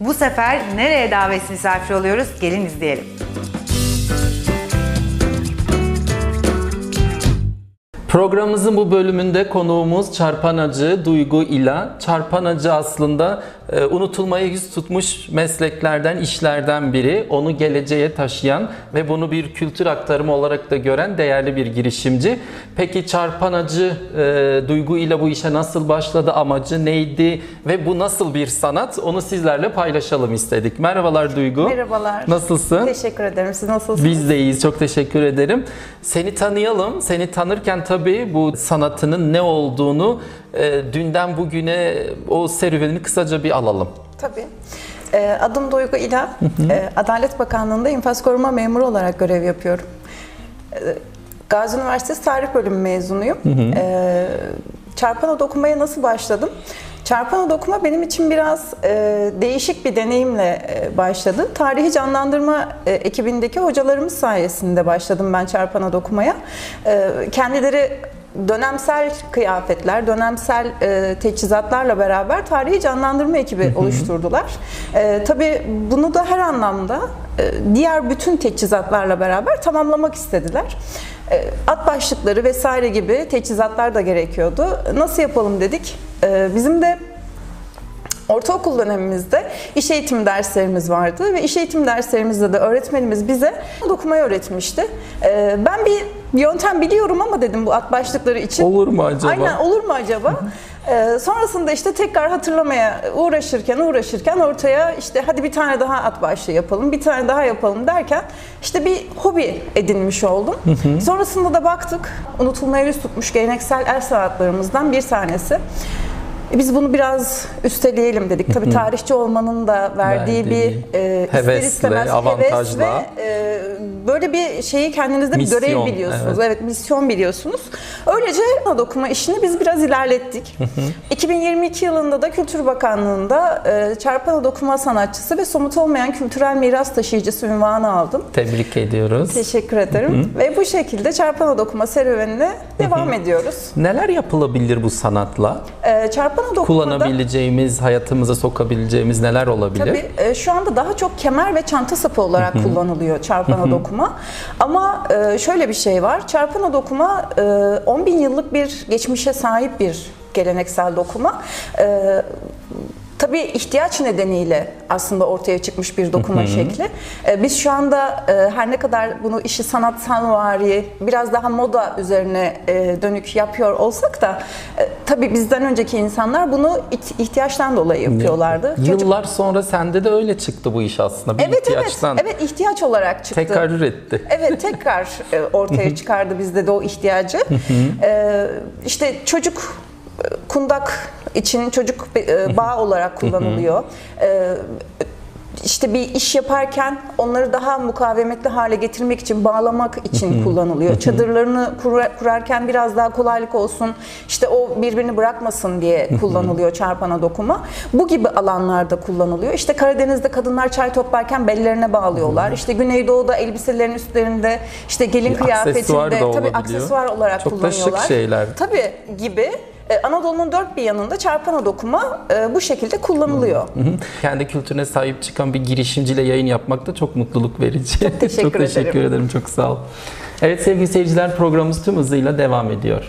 Bu sefer nereye davet misafir oluyoruz? Gelin izleyelim. Programımızın bu bölümünde konuğumuz çarpanacı Duygu İla. Çarpanacı aslında e, unutulmaya yüz tutmuş mesleklerden, işlerden biri. Onu geleceğe taşıyan ve bunu bir kültür aktarımı olarak da gören değerli bir girişimci. Peki çarpanacı e, Duygu ile bu işe nasıl başladı, amacı neydi ve bu nasıl bir sanat? Onu sizlerle paylaşalım istedik. Merhabalar Duygu. Merhabalar. Nasılsın? Teşekkür ederim. Siz nasılsınız? Biz de iyiyiz. Çok teşekkür ederim. Seni tanıyalım. Seni tanırken tabii bu sanatının ne olduğunu e, dünden bugüne o serüvenini kısaca bir alalım. Tabii. Ee, adım Duygu İla. Ee, Adalet Bakanlığı'nda infaz koruma memuru olarak görev yapıyorum. Ee, Gazi Üniversitesi Tarih Bölümü mezunuyum. Ee, çarpana dokumaya nasıl başladım? Çarpana dokuma benim için biraz e, değişik bir deneyimle e, başladı. Tarihi canlandırma e, ekibindeki hocalarımız sayesinde başladım ben çarpana dokumaya. E, kendileri dönemsel kıyafetler, dönemsel e, teçhizatlarla beraber tarihi canlandırma ekibi oluşturdular. E, tabii bunu da her anlamda e, diğer bütün teçhizatlarla beraber tamamlamak istediler. E, at başlıkları vesaire gibi teçhizatlar da gerekiyordu. Nasıl yapalım dedik. E, bizim de Ortaokul dönemimizde iş eğitimi derslerimiz vardı ve iş eğitim derslerimizde de öğretmenimiz bize dokumayı öğretmişti. Ee, ben bir yöntem biliyorum ama dedim bu at başlıkları için. Olur mu acaba? Aynen olur mu acaba? Ee, sonrasında işte tekrar hatırlamaya uğraşırken uğraşırken ortaya işte hadi bir tane daha at başlığı yapalım, bir tane daha yapalım derken işte bir hobi edinmiş oldum. Sonrasında da baktık unutulmaya yüz tutmuş geleneksel el sanatlarımızdan bir tanesi. E, Biz bunu biraz üsteleyelim dedik. Tabii tarihçi olmanın da verdiği, Verdiği bir e, hevesle, istemez heves avantajla. ve e, böyle bir şeyi kendinizde bir görev Misyon, biliyorsunuz. evet. Evet. misyon biliyorsunuz. Öylece dokuma işini biz biraz ilerlettik. 2022 yılında da Kültür Bakanlığı'nda e, çarpan dokuma sanatçısı ve somut olmayan kültürel miras taşıyıcısı ünvanı aldım. Tebrik ediyoruz. Teşekkür ederim. Ve bu şekilde çarpan dokuma serüvenine devam ediyoruz. Neler yapılabilir bu sanatla? E, çarpan dokumada Kullanabileceğimiz, hayatımıza sokabileceğimiz neler olabilir? Tabii e, şu anda daha çok kemer ve çanta sapı olarak kullanılıyor çarpana dokuma. Ama e, şöyle bir şey var. Çarpana dokuma e, 10 bin yıllık bir geçmişe sahip bir geleneksel dokuma. E, Tabii ihtiyaç nedeniyle aslında ortaya çıkmış bir dokuma şekli. E, Biz şu anda e, her ne kadar bunu işi sanatsal vari, biraz daha moda üzerine e, dönük yapıyor olsak da e, tabii bizden önceki insanlar bunu ihtiyaçtan dolayı yapıyorlardı. Çocuk- Yıllar sonra sende de öyle çıktı bu iş aslında. Bir Evet ihtiyaçtan. evet. Evet ihtiyaç olarak çıktı. Tekrarür etti. Evet tekrar e, ortaya çıkardı bizde de o ihtiyacı. Ee, işte çocuk e, kundak için çocuk e, bağ olarak kullanılıyor. Ee, işte bir iş yaparken onları daha mukavemetli hale getirmek için, bağlamak için kullanılıyor. Çadırlarını kura- kurarken biraz daha kolaylık olsun, işte o birbirini bırakmasın diye kullanılıyor çarpana dokuma. Bu gibi alanlarda kullanılıyor. İşte Karadeniz'de kadınlar çay toplarken bellerine bağlıyorlar. İşte Güneydoğu'da elbiselerin üstlerinde işte gelin Bir aksesuar kıyafetinde da tabii aksesuar olarak Çok da şık kullanıyorlar. şeyler. Tabii gibi. Ee, Anadolu'nun dört bir yanında çarpana dokuma e, bu şekilde kullanılıyor. Hı hı. Kendi kültürüne sahip çıkan bir girişimciyle yayın yapmak da çok mutluluk verici. Çok teşekkür teşekkür ederim. ederim. Çok sağ ol. Evet sevgili seyirciler programımız tüm hızıyla devam ediyor.